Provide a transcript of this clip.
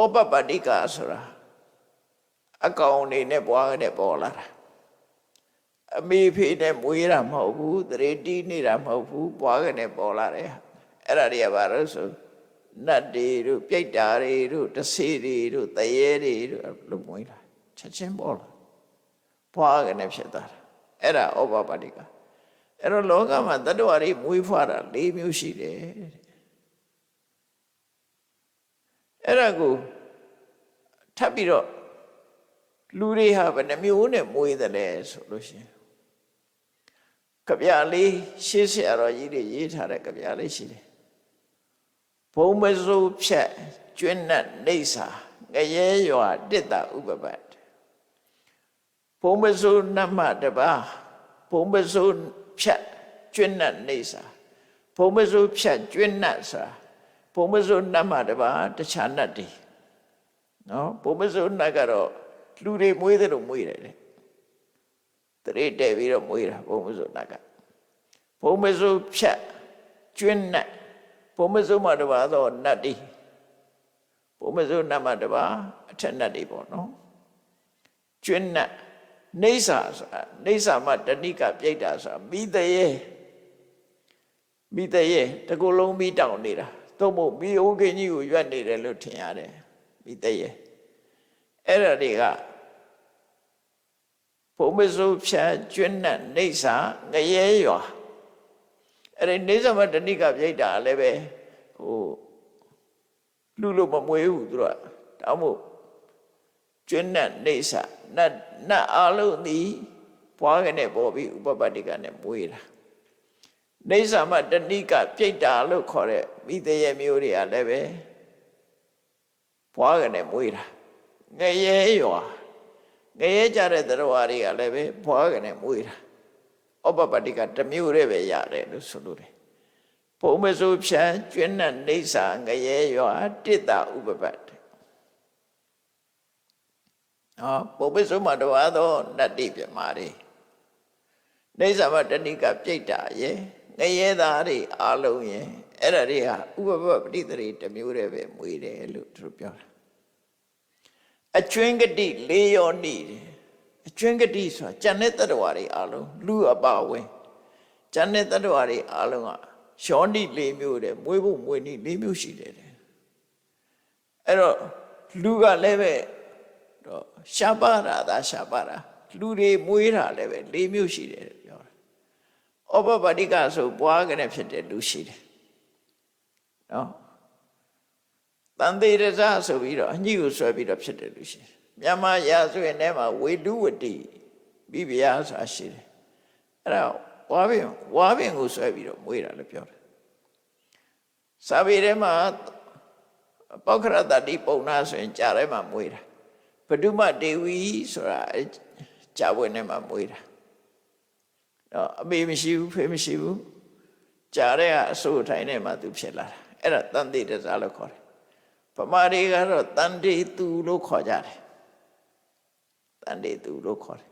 ဩပပတ္တိကဆိုတာအကောင်နေနဲ့ပွားတဲ့ပေါ်လာတာအမေဖေနဲ့မွေးတာမဟုတ်ဘူးတရေတီးနေတာမဟုတ်ဘူးပွားကနေပေါ်လာတယ်အဲ့ဒါတွေကဘာလို့ဆိုနတ်တွေတို့ပြိတ္တာတွေတို့တဆေတွေတို့တရေတွေတို့လို့မွေးလာချက်ချင်းပေါ်လာပွားကနေဖြစ်သွားတာအဲ့ဒါဩပပတ္တိကအဲ့တော့လောကမှာတတ္တဝါတွေမွေးဖွားတာ၄မျိုးရှိတယ်တဲ့ အဲ့ဒါကိုထပ်ပြီးတော့လူတွေဟာဘယ်နှမျိုးနဲ့မွေးတယ်လဲဆိုလို့ရှိရင်ကြပြလေးရှေးဆရာတော်ကြီးတွေရေးထားတဲ့ကြပြလေးရှိတယ်ဘုံမစိုးဖြတ်ကျွန်းနဲ့နေစာငရဲရွာတစ်တာဥပပတ်ဘုံမစိုးနတ်မတပါဘုံမစိုးဖြတ်ကျွန်းနဲ့နေစာဘုံမစိုးဖြတ်ကျွန်းနဲ့ဆို တာဘုံမစိုးနတ်မတပါတခြားနတ်တွေနော်ဘုံမစိုးနတ်ကတော့လူတွေမွေးတယ်လို့မွေးတယ်လေတရေတဲ့ပြီးတော့မွေးတာဘုံမစိုးနတ်ကဘုံမစိုးဖြတ်ကျွန်းနဲ့ဘုံမစိုးမတပါတော့နတ်တွေဘုံမစိုးနတ်မတပါအထက်နတ်တွေပေါ့နော်ကျွန်းနဲ့နေစာဆိုတာနေစာမတဏိကပြိတ္တာဆိုတာမိတရေမိတရေတကူလုံးမိတောင်နေတာ သို့မဟုတ်မိအိုးကင်းကြီးကိုရွက်နေတယ်လို့ထင်ရတယ်မိတရေအဲ့ဒါတွေကဘုံမစိုးဖြတ်ကျွန်းနဲ့နေစာငရဲရွာအဲ့ဒီနေစာမတဏိကပြိတ္တာလည်းပဲဟိုလူလို့မမွေးဘူးသူတို့ကတောင်းမို့ကျွန်းနဲ့နေစာနတ်နတ်အလုံးသည်ဘွားကနေပေါ်ပြီးဥပပတ္တိကနဲ့မွေးတာ နေစာမတဏိကပြိတ္တာလို့ခေါ်တဲ့မိသေးရဲ့မျိုးတွေကလည်းပဲဘွားကနေမွေးတာငရဲရွာငရဲကြတဲ့သရဝါတွေကလည်းပဲဘွားကနေမွေးတာဥပပတ္တိကတစ်မျိုးတည်းပဲရတယ်လို့ဆိုလို့တယ်ဘုံမစိုးဖြန်ကျွန်းနဲ့နေစာငရဲရွာတိတ္တဥပပတ်နော်ပုပ္ပစုမတော်သောနတ္တိပြမာတွေနေသမတဏိကပြိတ္တာရဲ့ ငရဲသားတွေအာလုံးရဲ့အဲ့ဒါတွေဟာဥပပပဋိသရေတစ်မျိုးတည်းပဲမွေတယ်လို့သူတို့ပြောတာအကျွင်းဂတိလေးရောနှိတယ်အကျွင်းဂတိဆိုတာကျန်တဲ့တတ္တဝါတွေအာလုံးလူအပါဝင်ကျန်တဲ့တတ္တဝါတွေအာလုံးကရှောနိလေးမျိုးတဲ့မွေးဖို့မွေးနိလေးမျိုးရှိတယ်တဲ့အဲ့တော့လူကလည်းပဲတော့ရှားပါတာဒါရှားပါတာလူတွေမွေးတာလည်းပဲ၄မျိုးရှိတယ်လို့ပြောတာ ဩပပတ္တိကဆိုပွားကနေဖြစ်တဲ့လူရှိတယ်နော်တန်သေးရဇဆိုပြီးတော့အညိကိုဆွဲပြီးတော့ဖြစ်တဲ့လူရှိတယ်မြန်မာရာဇဝင်ထဲမှာဝေတုဝတိမိဖုရားဆိုတာရှိတယ်အဲ့ဒါဝါပင်ဝါပင်ကိုဆွဲပြီးတော့မွေးတာလို့ပြောတယ်စာပေထဲမှာပောက္ခရတတိပုံနာဆိုရင်ကြားထဲမှာမွေးတာဘဒုမဒေဝီဆိုတာကြာပွဲနဲ့မှမွေးတာ တော့အမေမရှိဘူးဖေမရှိဘူးကြာတဲ့ကအစိုးထိုင်နဲ့မှသူဖြစ်လာတာအဲ့ဒါတန်တိတစားလို့ခေါ်တယ်ဗမာတွေကတော့တန်တေသူလို့ခေါ်ကြတယ်တန်တေသူလို့ခေါ်တယ်